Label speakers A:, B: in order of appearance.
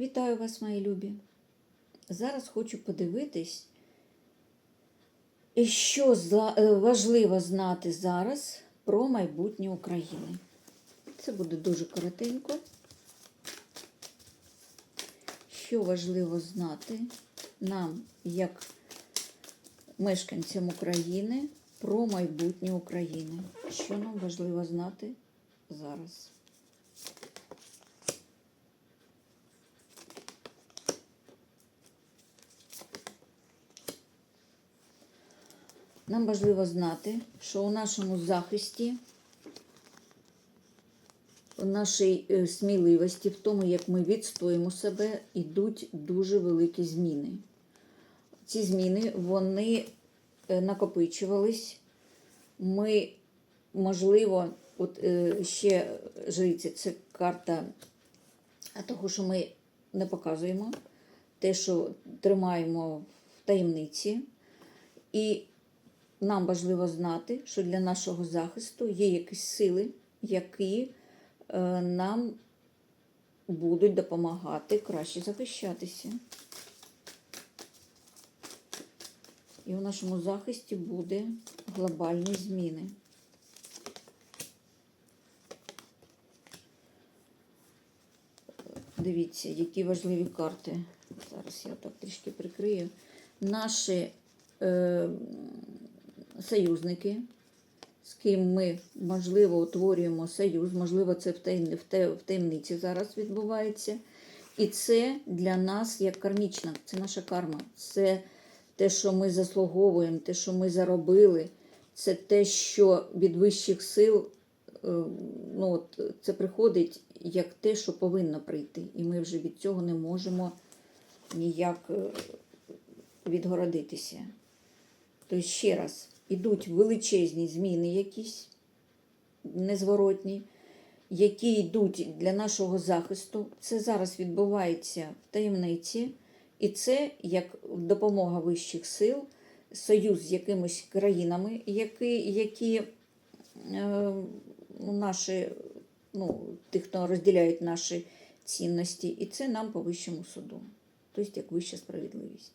A: Вітаю вас, мої любі. Зараз хочу подивитись, що е, важливо знати зараз про майбутнє України. Це буде дуже коротенько. Що важливо знати нам, як мешканцям України, про майбутнє України? Що нам важливо знати зараз? Нам важливо знати, що у нашому захисті, у нашій е, сміливості, в тому, як ми відстоїмо себе, йдуть дуже великі зміни. Ці зміни вони е, накопичувались. Ми, можливо, от е, ще жриця, це карта того, що ми не показуємо, те, що тримаємо в таємниці. І нам важливо знати, що для нашого захисту є якісь сили, які е, нам будуть допомагати краще захищатися. І у нашому захисті буде глобальні зміни. Дивіться, які важливі карти. Зараз я так трішки прикрию. Наші е, союзники, з ким ми, можливо, утворюємо союз, можливо, це в, таємниці зараз відбувається. І це для нас як кармічна, це наша карма. Це те, що ми заслуговуємо, те, що ми заробили, це те, що від вищих сил е, ну, от, це приходить як те, що повинно прийти. І ми вже від цього не можемо ніяк е, відгородитися. Тобто, ще раз, ідуть величезні зміни якісь незворотні, які йдуть для нашого захисту. Це зараз відбувається в таємниці, і це як допомога вищих сил, союз з якимись країнами, які, які е, ну, наші, ну, тих, хто розділяють наші цінності, і це нам по вищому суду, тобто як вища справедливість.